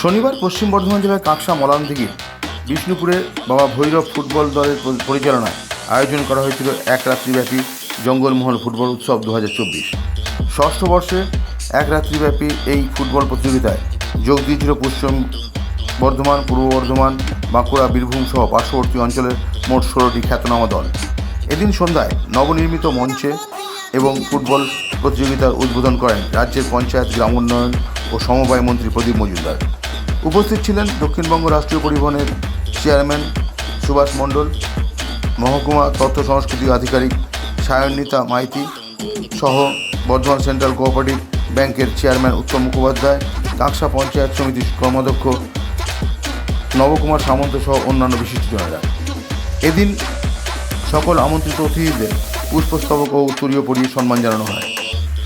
শনিবার পশ্চিম বর্ধমান জেলার কাঁকসা মলান থেকে বিষ্ণুপুরে বাবা ভৈরব ফুটবল দলের পরি- পরিচালনায় আয়োজন করা হয়েছিল এক রাত্রিব্যাপী জঙ্গলমহল ফুটবল উৎসব দু হাজার চব্বিশ। ষষ্ঠ বর্ষে এক রাত্রিব্যাপী এই ফুটবল প্রতিযোগিতায় যোগ দিয়েছিল পশ্চিম বর্ধমান, পূর্ব বর্ধমান, বাঁকুড়া, বীরভূম সহ পার্শ্ববর্তী অঞ্চলের মোট ষোলোটি খ্যাতনামা দল। এদিন সন্ধ্যায় নবনির্মিত মঞ্চে এবং ফুটবল প্রতিযোগিতার উদ্বোধন করেন রাজ্যের পঞ্চায়েত, গ্রাম উন্নয়ন ও সমবায় মন্ত্রী প্রদীপ মজুমদার। উপস্থিত ছিলেন দক্ষিণবঙ্গ রাষ্ট্রীয় পরিবহনের চেয়ারম্যান সুভাষ মণ্ডল, মহকুমা তথ্য সংস্কৃতি আধিকারিক সায়ন্বিতা মাইতি সহ বর্ধমান সেন্ট্রাল কোঅপারেটিভ ব্যাংকের চেয়ারম্যান উত্তম মুখোপাধ্যায়, কাঁকসা পঞ্চায়েত সমিতির কর্মাধ্যক্ষ নবকুমার সামন্ত সহ অন্যান্য বিশিষ্টজনেরা এদিন সকল আমন্ত্রিত অতিথিদের পুষ্পস্তবক ও উত্তরীয় পরিয়ে সম্মান জানানো হয়।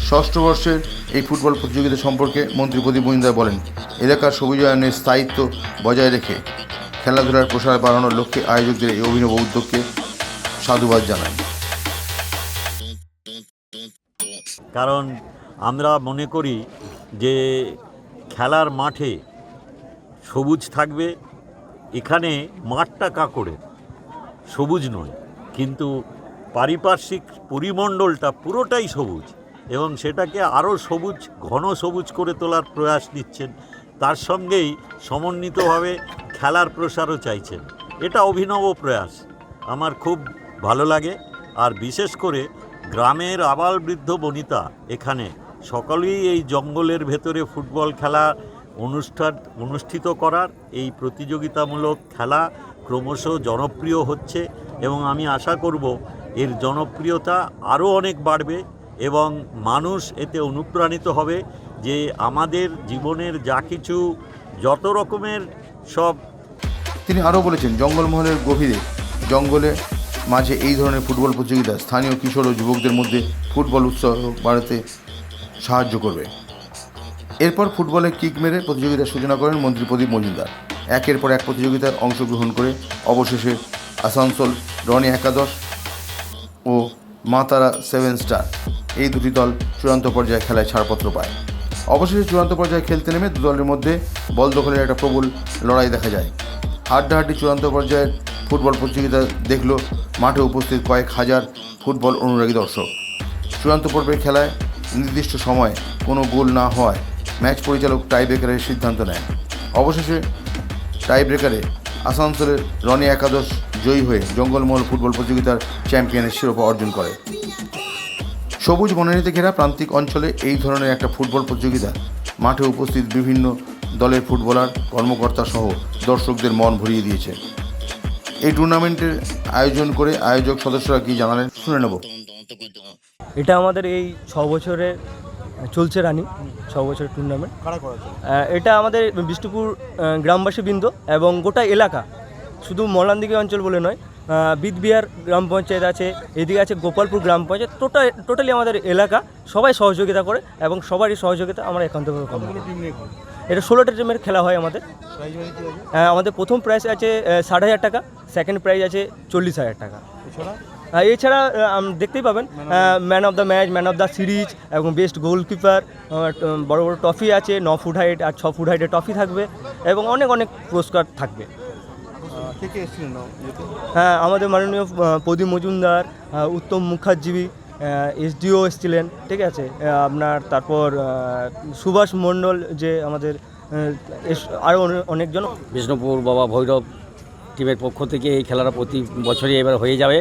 ষষ্ঠ বর্ষের এই ফুটবল প্রতিযোগিতা সম্পর্কে মন্ত্রী প্রদীপ মহিন্দার বলেন, এলাকার সবুজায়নের স্থায়িত্ব বজায় রেখে খেলাধুলার প্রসার বাড়ানোর লক্ষ্যে আয়োজকদের এই অভিনব উদ্যোগকে সাধুবাদ জানান কারণ আমরা মনে করি যে খেলার মাঠে সবুজ থাকবে, এখানে মাঠটা কাঁকড়ের, সবুজ নয়। কিন্তু পারিপার্শ্বিক পরিমণ্ডলটা পুরোটাই সবুজ এবং সেটাকে আরও সবুজ, ঘন সবুজ করে তোলার প্রয়াস নিচ্ছেন। তার সঙ্গেই সমন্বিতভাবে খেলার প্রসারও চাইছেন। এটা অভিনব প্রয়াস। আমার খুব ভালো লাগে। আর বিশেষ করে গ্রামের আবাল বৃদ্ধ বনিতা এখানে সকলেই এই জঙ্গলের ভেতরে ফুটবল খেলা অনুষ্ঠান, অনুষ্ঠিত করার এই প্রতিযোগিতামূলক খেলা ক্রমশ জনপ্রিয় হচ্ছে এবং আমি আশা করব এর জনপ্রিয়তা আরও অনেক বাড়বে এবং মানুষ এতে অনুপ্রাণিত হবে যে আমাদের জীবনের যা কিছু যত রকমের সব তিনি আরও বলেছেন, জঙ্গলমহলের গভীরে, জঙ্গলে মাঝে এই ধরনের ফুটবল প্রতিযোগিতা স্থানীয় কিশোর ও যুবকদের মধ্যে ফুটবল উৎসাহ বাড়াতে সাহায্য করবে। এরপর ফুটবলে কিক মেরে প্রতিযোগিতার সূচনা করেন মন্ত্রী প্রদীপ মজুমদার। একের পর এক প্রতিযোগিতায় অংশগ্রহণ করে অবশেষে আসানসোল রনি একাদশ ও মা তারা সেভেন স্টার এই দুটি দল চূড়ান্ত পর্যায়ে খেলায় ছাড়পত্র পায়। অবশেষে চূড়ান্ত পর্যায়ে খেলতে নেমে দু দলের মধ্যে বল দখলের একটা প্রবল লড়াই দেখা যায়। হাড্ডাহাড্ডি চূড়ান্ত পর্যায়ের ফুটবল প্রতিযোগিতা দেখল মাঠে উপস্থিত কয়েক হাজার ফুটবল অনুরাগী দর্শক। চূড়ান্ত পর্বের খেলায় নির্দিষ্ট সময়ে কোনো গোল না হওয়ায় ম্যাচ পরিচালক টাই ব্রেকারের সিদ্ধান্ত নেয় অবশেষে টাই ব্রেকারে আসানসোলের রনি একাদশ জয়ী হয়ে জঙ্গলমহল ফুটবল প্রতিযোগিতার চ্যাম্পিয়নের শিরোপা অর্জন করে। সবুজ বনানীতে ঘেরা প্রান্তিক অঞ্চলে এই ধরনের একটা ফুটবল প্রতিযোগিতা। মাঠে উপস্থিত বিভিন্ন দলের ফুটবলার কর্মকর্তা সহ দর্শকদের মন ভরিয়ে দিয়েছে। এই টুর্নামেন্টের আয়োজন করে আয়োজক সদস্যরা কি জানালেন, শুনে নেব। এটা আমাদের এই ছ বছরে চলছে রানি ছ বছরের টুর্নামেন্ট এটা আমাদের বিষ্ণুপুর আহ, গ্রামবাসী বৃন্দ এবং গোটা এলাকা শুধু মলানদিঘি অঞ্চল বলে নয় বিদবিহার গ্রাম পঞ্চায়েত আছে এদিকে আছে গোপালপুর গ্রাম পঞ্চায়েত টোটাল টোটালি আমাদের এলাকা সবাই সহযোগিতা করে এবং সবারই সহযোগিতা আমরা একান্তভাবে পাবো এটা ষোলোটা টিমের খেলা হয় আমাদের। হ্যাঁ আমাদের প্রথম প্রাইজ আছে ষাট হাজার টাকা সেকেন্ড প্রাইজ আছে চল্লিশ হাজার টাকা। এছাড়া দেখতেই পাবেন man of the match man of the series এবং বেস্ট গোলকিপার বড় বড় ট্রফি আছে ন ফুট হাইট আর ছ ফুট হাইটের ট্রফি থাকবে এবং অনেক অনেক পুরস্কার থাকবে। হ্যাঁ আমাদের মাননীয় প্রদীপ মজুমদার উত্তম মুখার্জি এসডিও এসেছিলেন ঠিক আছে? আপনার তারপর সুভাষ মণ্ডল যে আমাদের আরও অনেকজন। বিষ্ণুপুর বাবা ভৈরব টিমের পক্ষ থেকে এই খেলাটা প্রতি বছরই এবার হয়ে যাবে।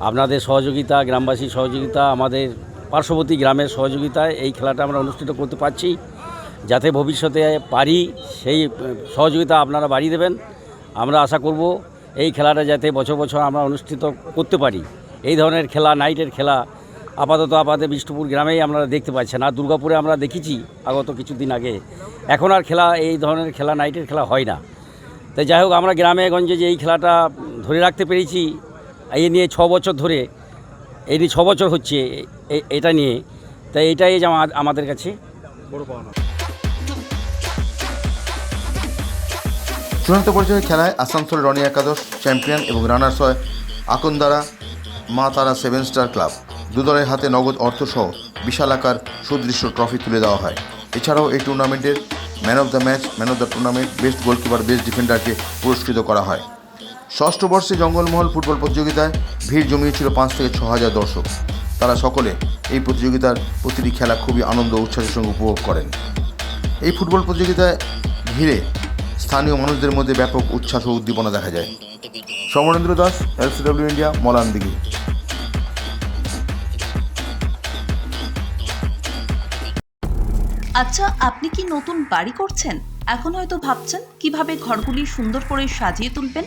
আপনাদের সহযোগিতা, গ্রামবাসীর সহযোগিতা, আমাদের পার্শ্ববর্তী গ্রামের সহযোগিতায় এই খেলাটা আমরা অনুষ্ঠিত করতে পারছি। যাতে ভবিষ্যতে পারি, সেই সহযোগিতা আপনারা বাড়িয়ে দেবেন। আমরা আশা করব এই খেলাটা যাতে বছর বছর আমরা অনুষ্ঠিত করতে পারি। এই ধরনের খেলা, নাইটের খেলা, আপাতত আপাতত বিষ্ণুপুর গ্রামেই আমরা দেখতে পাচ্ছি না দুর্গাপুরে আমরা দেখেছি আগত কিছুদিন আগে। এখন আর খেলা, এই ধরনের খেলা, নাইটের খেলা হয় না। তাই যাই হোক, আমরা গ্রামে গঞ্জে যে এই খেলাটা ধরে রাখতে পেরেছি এই নিয়ে ছ বছর ধরে এই নিয়ে ছ বছর হচ্ছে এ- এটা নিয়ে। তাই এটাই আমাদের কাছে। চূড়ান্ত পর্যায়ের খেলায় আসানসোল রনি একাদশ চ্যাম্পিয়ন এবং রানার্স হয় আকন্দারা মা তারা সেভেন স্টার ক্লাব। দুদলের হাতে নগদ অর্থসহ বিশাল আকার সুদৃশ্য ট্রফি তুলে দেওয়া হয়। এছাড়াও এই টুর্নামেন্টের man of the match man of the tournament best goalkeeper best ডিফেন্ডারকে পুরস্কৃত করা হয়। ষষ্ঠ বর্ষে জঙ্গলমহল ফুটবল প্রতিযোগিতায় ভিড় জমিয়েছিল পাঁচ থেকে ছ হাজার দর্শক। তারা সকলে এই প্রতিযোগিতার প্রতিটি খেলা খুবই আনন্দ উচ্ছ্বাসের সঙ্গে উপভোগ করেন। এই ফুটবল প্রতিযোগিতায় ঘিরে স্থানীয় মানুষদের মধ্যে ব্যাপক উচ্ছ্বাস ও উদ্দীপনা দেখা যায়। Samarendra Das, L C W India Malandighi আচ্ছা আপনি কি নতুন বাড়ি করছেন? এখন হয়তো ভাবছেন কীভাবে ঘরগুলি সুন্দর করে সাজিয়ে তুলবেন?